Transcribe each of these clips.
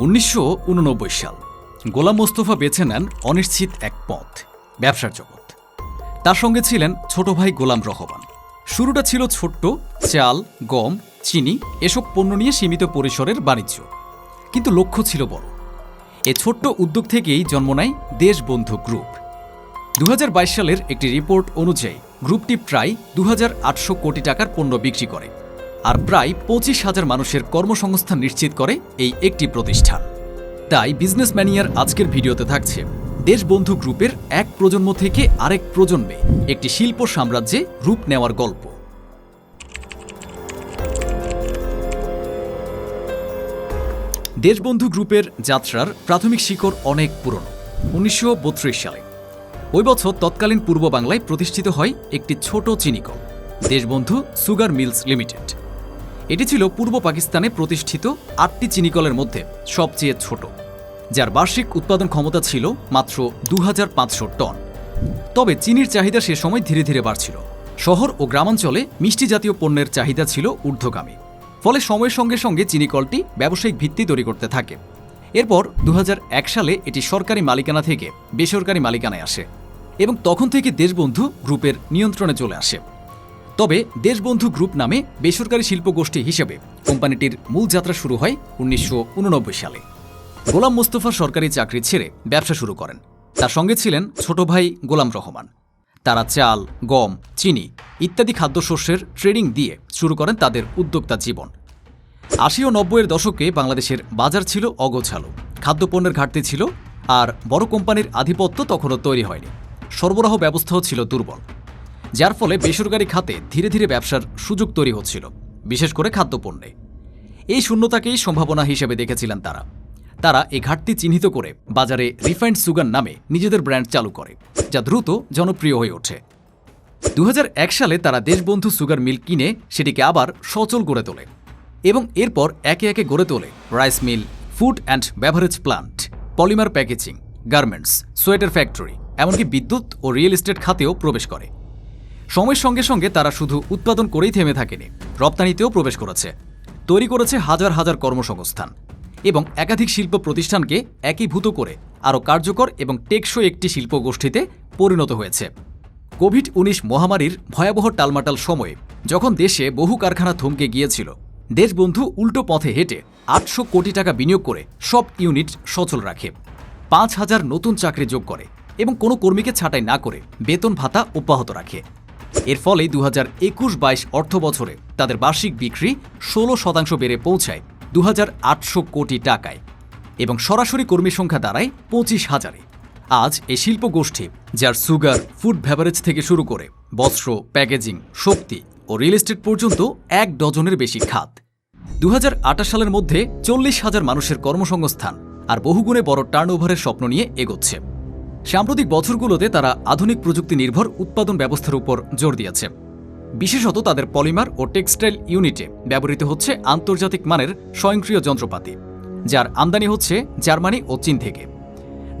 উনিশশো উননব্বই সাল। গোলাম মোস্তফা বেছে নেন অনিশ্চিত এক পথ, ব্যবসার জগৎ। তার সঙ্গে ছিলেন ছোট ভাই গোলাম রহমান। শুরুটা ছিল ছোট্ট, চাল, গম, চিনি, এসব পণ্য নিয়ে সীমিত পরিসরের বাণিজ্য। কিন্তু লক্ষ্য ছিল বড়। এ ছোট্ট উদ্যোগ থেকেই জন্ম নেয় দেশবন্ধু গ্রুপ। দু হাজার বাইশ সালের একটি রিপোর্ট অনুযায়ী গ্রুপটি প্রায় দু হাজার আটশো কোটি টাকার পণ্য বিক্রি করে। আর প্রায় পঁচিশ হাজার মানুষের কর্মসংস্থান নিশ্চিত করে এই একটি প্রতিষ্ঠান। তাই বিজনেস ম্যানিয়ার আজকের ভিডিওতে থাকছে দেশবন্ধু গ্রুপের এক প্রজন্ম থেকে আরেক প্রজন্মে একটি শিল্প সাম্রাজ্যে রূপ নেওয়ার গল্প। দেশবন্ধু গ্রুপের যাত্রার প্রাথমিক শিকড় অনেক পুরনো, উনিশশো বত্রিশ সালে। ওই বছর তৎকালীন পূর্ব বাংলায় প্রতিষ্ঠিত হয় একটি ছোট চিনিকল, দেশবন্ধু সুগার মিলস লিমিটেড। এটি ছিল পূর্ব পাকিস্তানে প্রতিষ্ঠিত আটটি চিনিকলের মধ্যে সবচেয়ে ছোট, যার বার্ষিক উৎপাদন ক্ষমতা ছিল মাত্র দু হাজার পাঁচশো টন। তবে চিনির চাহিদা সে সময় ধীরে ধীরে বাড়ছিল। শহর ও গ্রামাঞ্চলে মিষ্টি জাতীয় পণ্যের চাহিদা ছিল ঊর্ধ্বগামী, ফলে সময়ের সঙ্গে সঙ্গে চিনিকলটি ব্যবসায়িক ভিত্তি তৈরি করতে থাকে। এরপর দু হাজার এক সালে এটি সরকারি মালিকানা থেকে বেসরকারি মালিকানায় আসে এবং তখন থেকে দেশবন্ধু গ্রুপের নিয়ন্ত্রণে চলে আসে। তবে দেশবন্ধু গ্রুপ নামে বেসরকারি শিল্প গোষ্ঠী হিসেবে কোম্পানিটির মূল যাত্রা শুরু হয় উনিশশো উননব্বই সালে। গোলাম মোস্তফা সরকারি চাকরি ছেড়ে ব্যবসা শুরু করেন। তার সঙ্গে ছিলেন ছোট ভাই গোলাম রহমান। তারা চাল, গম, চিনি ইত্যাদি খাদ্যশস্যের ট্রেডিং দিয়ে শুরু করেন তাদের উদ্যোক্তা জীবন। আশি ও নব্বইয়ের দশকে বাংলাদেশের বাজার ছিল অগোছালো, খাদ্যপণ্যের ঘাটতি ছিল আর বড় কোম্পানির আধিপত্য তখনও তৈরি হয়নি। সরবরাহ ব্যবস্থাও ছিল দুর্বল। যার ফলে বেসরকারি খাতে ধীরে ধীরে ব্যবসার সুযোগ তৈরি হচ্ছিল, বিশেষ করে খাদ্যপণ্যে। এই শূন্যতাকেই সম্ভাবনা হিসেবে দেখেছিলেন তারা। তারা এই ঘাটতি চিহ্নিত করে বাজারে রিফাইন্ড সুগার নামে নিজেদের ব্র্যান্ড চালু করে, যা দ্রুত জনপ্রিয় হয়ে ওঠে। দু হাজার এক সালে তারা দেশবন্ধু সুগার মিল কিনে সেটিকে আবার সচল গড়ে তোলে এবং এরপর একে একে গড়ে তোলে rice mill, food and beverage plant, polymer packaging, garments, sweater factory, এমনকি বিদ্যুৎ ও রিয়েল এস্টেট খাতেও প্রবেশ করে। সময়ের সঙ্গে সঙ্গে তারা শুধু উৎপাদন করেই থেমে থাকেনি, রপ্তানিতেও প্রবেশ করেছে। তৈরি করেছে হাজার হাজার কর্মসংস্থান এবং একাধিক শিল্প প্রতিষ্ঠানকে একীভূত করে আরও কার্যকর এবং টেকসই একটি শিল্প গোষ্ঠীতে পরিণত হয়েছে। কোভিড উনিশ মহামারীর ভয়াবহ টালমাটাল সময়ে যখন দেশে বহু কারখানা থমকে গিয়েছিল, দেশবন্ধু উল্টো পথে হেঁটে আটশো কোটি টাকা বিনিয়োগ করে সব ইউনিট সচল রাখে। পাঁচ হাজার নতুন চাকরি যোগ করে এবং কোনো কর্মীকে ছাঁটাই না করে বেতন ভাতা অব্যাহত রাখে। এর ফলে দু হাজার একুশ বাইশ অর্থ বছরে তাদের বার্ষিক বিক্রি ষোলো শতাংশ বেড়ে পৌঁছায় দু হাজার আটশো কোটি টাকায় এবং সরাসরি কর্মী সংখ্যা দাঁড়ায় পঁচিশ হাজারে। আজ এই শিল্প গোষ্ঠী, যার সুগার, ফুড ভ্যাভারেজ থেকে শুরু করে বস্ত্র, প্যাকেজিং, শক্তি ও রিয়েল এস্টেট পর্যন্ত এক ডজনের বেশি খাত। দু সালের মধ্যে চল্লিশ হাজার মানুষের কর্মসংস্থান আর বহুগুণে বড় টার্নওভারের স্বপ্ন নিয়ে এগোচ্ছে। সাম্প্রতিক বছরগুলোতে তারা আধুনিক প্রযুক্তি নির্ভর উৎপাদন ব্যবস্থার উপর জোর দিয়েছে। বিশেষত তাদের পলিমার ও টেক্সটাইল ইউনিটে ব্যবহৃত হচ্ছে আন্তর্জাতিক মানের স্বয়ংক্রিয় যন্ত্রপাতি, যার আমদানি হচ্ছে জার্মানি ও চীন থেকে।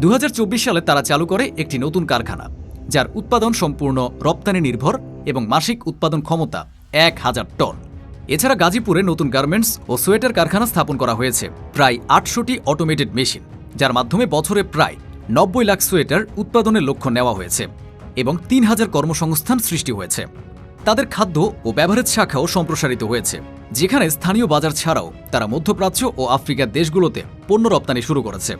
দু হাজার চব্বিশ সালে তারা চালু করে একটি নতুন কারখানা, যার উৎপাদন সম্পূর্ণ রপ্তানি নির্ভর এবং মাসিক উৎপাদন ক্ষমতা এক হাজার টন। এছাড়া গাজীপুরে নতুন গার্মেন্টস ও সোয়েটার কারখানা স্থাপন করা হয়েছে, প্রায় আটশোটি অটোমেটেড মেশিন যার মাধ্যমে বছরে প্রায় নব্বই লাখ সোয়েটার উৎপাদনের লক্ষ্য নেওয়া হয়েছে এবং তিন হাজার কর্মসংস্থান সৃষ্টি হয়েছে। তাদের খাদ্য ও ব্যবহারের শাখাও সম্প্রসারিত হয়েছে, যেখানে স্থানীয় বাজার ছাড়াও তারা মধ্যপ্রাচ্য ও আফ্রিকার দেশগুলোতে পণ্য রপ্তানি শুরু করেছে।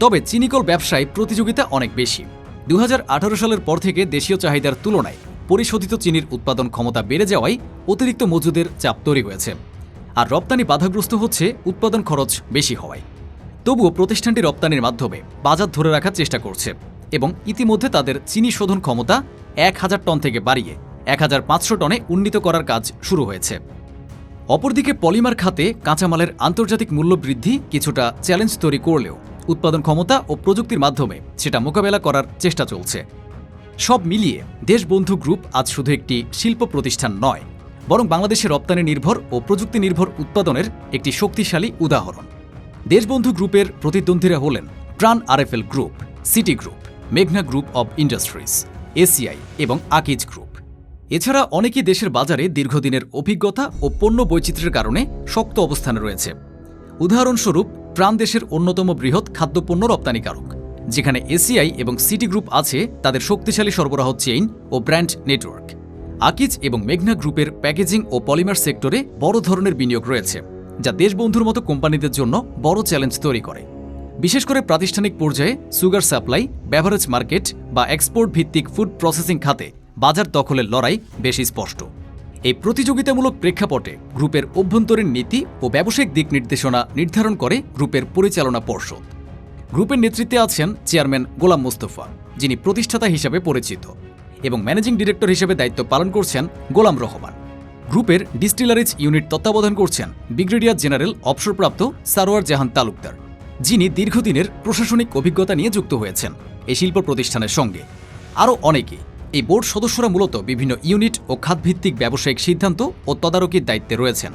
তবে চিনিকল ব্যবসায় প্রতিযোগিতা অনেক বেশি। দু হাজার আঠারো সালের পর থেকে দেশীয় চাহিদার তুলনায় পরিশোধিত চিনির উৎপাদন ক্ষমতা বেড়ে যাওয়ায় অতিরিক্ত মজুদের চাপ তৈরি হয়েছে। আর রপ্তানি বাধাগ্রস্ত হচ্ছে উৎপাদন খরচ বেশি হওয়ায়। তবুও প্রতিষ্ঠানটি রপ্তানির মাধ্যমে বাজার ধরে রাখার চেষ্টা করছে এবং ইতিমধ্যে তাদের চিনি শোধন ক্ষমতা এক হাজার টন থেকে বাড়িয়ে এক হাজার পাঁচশো টনে উন্নীত করার কাজ শুরু হয়েছে। অপরদিকে পলিমার খাতে কাঁচামালের আন্তর্জাতিক মূল্য বৃদ্ধি কিছুটা চ্যালেঞ্জ তৈরি করলেও উৎপাদন ক্ষমতা ও প্রযুক্তির মাধ্যমে সেটা মোকাবেলা করার চেষ্টা চলছে। সব মিলিয়ে দেশবন্ধু গ্রুপ আজ শুধু একটি শিল্প প্রতিষ্ঠান নয়, বরং বাংলাদেশের রপ্তানি নির্ভর ও প্রযুক্তি নির্ভর উৎপাদনের একটি শক্তিশালী উদাহরণ। দেশবন্ধু গ্রুপের প্রতিদ্বন্দ্বীরা হলেন Pran RFL group, City group, মেঘনা গ্রুপ অব ইন্ডাস্ট্রিজ, এসিআই এবং আকিজ গ্রুপ। এছাড়া অনেকেই দেশের বাজারে দীর্ঘদিনের অভিজ্ঞতা ও পণ্য বৈচিত্র্যের কারণে শক্ত অবস্থানে রয়েছে। উদাহরণস্বরূপ প্রাণ দেশের অন্যতম বৃহৎ খাদ্যপণ্য রপ্তানিকারক, যেখানে এসিআই এবং সিটি গ্রুপ আছে তাদের শক্তিশালী সরবরাহ চেইন ও ব্র্যান্ড নেটওয়ার্ক। আকিজ এবং মেঘনা গ্রুপের প্যাকেজিং ও পলিমার সেক্টরে বড় ধরনের বিনিয়োগ রয়েছে। যা দেশবন্ধুর মতো কোম্পানিদের জন্য বড় চ্যালেঞ্জ তৈরি করে। বিশেষ করে প্রাতিষ্ঠানিক পর্যায়ে সুগার সাপ্লাই বেভারেজ মার্কেট বা এক্সপোর্ট ভিত্তিক ফুড প্রসেসিং খাতে বাজার দখলের লড়াই বেশি স্পষ্ট। এই প্রতিযোগিতামূলক প্রেক্ষাপটে গ্রুপের অভ্যন্তরীণ নীতি ও ব্যবসায়িক দিক নির্দেশনা নির্ধারণ করে গ্রুপের পরিচালনা পর্ষদ। গ্রুপের নেতৃত্বে আছেন চেয়ারম্যান গোলাম মোস্তফা, যিনি প্রতিষ্ঠাতা হিসাবে পরিচিত এবং ম্যানেজিং ডিরেক্টর হিসেবে দায়িত্ব পালন করছেন গোলাম রহমান। গ্রুপের ডিস্টিলারিজ ইউনিট তত্ত্বাবধান করছেন ব্রিগেডিয়ার জেনারেল অবসরপ্রাপ্ত সারোয়ার জাহান তালুকদার, যিনি দীর্ঘদিনের প্রশাসনিক অভিজ্ঞতা নিয়ে যুক্ত হয়েছেন এই শিল্প প্রতিষ্ঠানের সঙ্গে। আরও অনেকে, এই বোর্ড সদস্যরা মূলত বিভিন্ন ইউনিট ও খাতভিত্তিক ব্যবসায়িক সিদ্ধান্ত ও তদারকির দায়িত্বে রয়েছেন,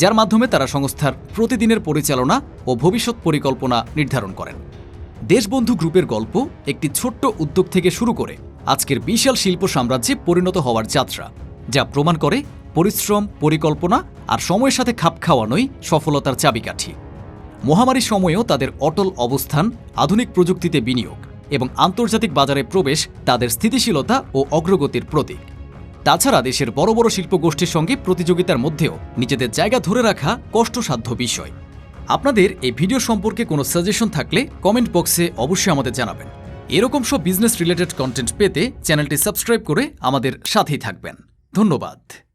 যার মাধ্যমে তারা সংস্থার প্রতিদিনের পরিচালনা ও ভবিষ্যৎ পরিকল্পনা নির্ধারণ করেন। দেশবন্ধু গ্রুপের গল্প একটি ছোট্ট উদ্যোগ থেকে শুরু করে আজকের বিশাল শিল্প সাম্রাজ্যে পরিণত হওয়ার যাত্রা, যা প্রমাণ করে পরিশ্রম, পরিকল্পনা আর সময়ের সাথে খাপ খাওয়ানোই সফলতার চাবিকাঠি। মহামারীর সময়েও তাদের অটল অবস্থান, আধুনিক প্রযুক্তিতে বিনিয়োগ এবং আন্তর্জাতিক বাজারে প্রবেশ তাদের স্থিতিশীলতা ও অগ্রগতির প্রতীক। তাছাড়া দেশের বড় বড় শিল্পগোষ্ঠীর সঙ্গে প্রতিযোগিতার মধ্যেও নিজেদের জায়গা ধরে রাখা কষ্টসাধ্য বিষয়। আপনাদের এই ভিডিও সম্পর্কে কোনো সাজেশন থাকলে কমেন্ট বক্সে অবশ্যই আমাদের জানাবেন। এরকম সব বিজনেস রিলেটেড কন্টেন্ট পেতে চ্যানেলটি সাবস্ক্রাইব করে আমাদের সাথেই থাকবেন। ধন্যবাদ।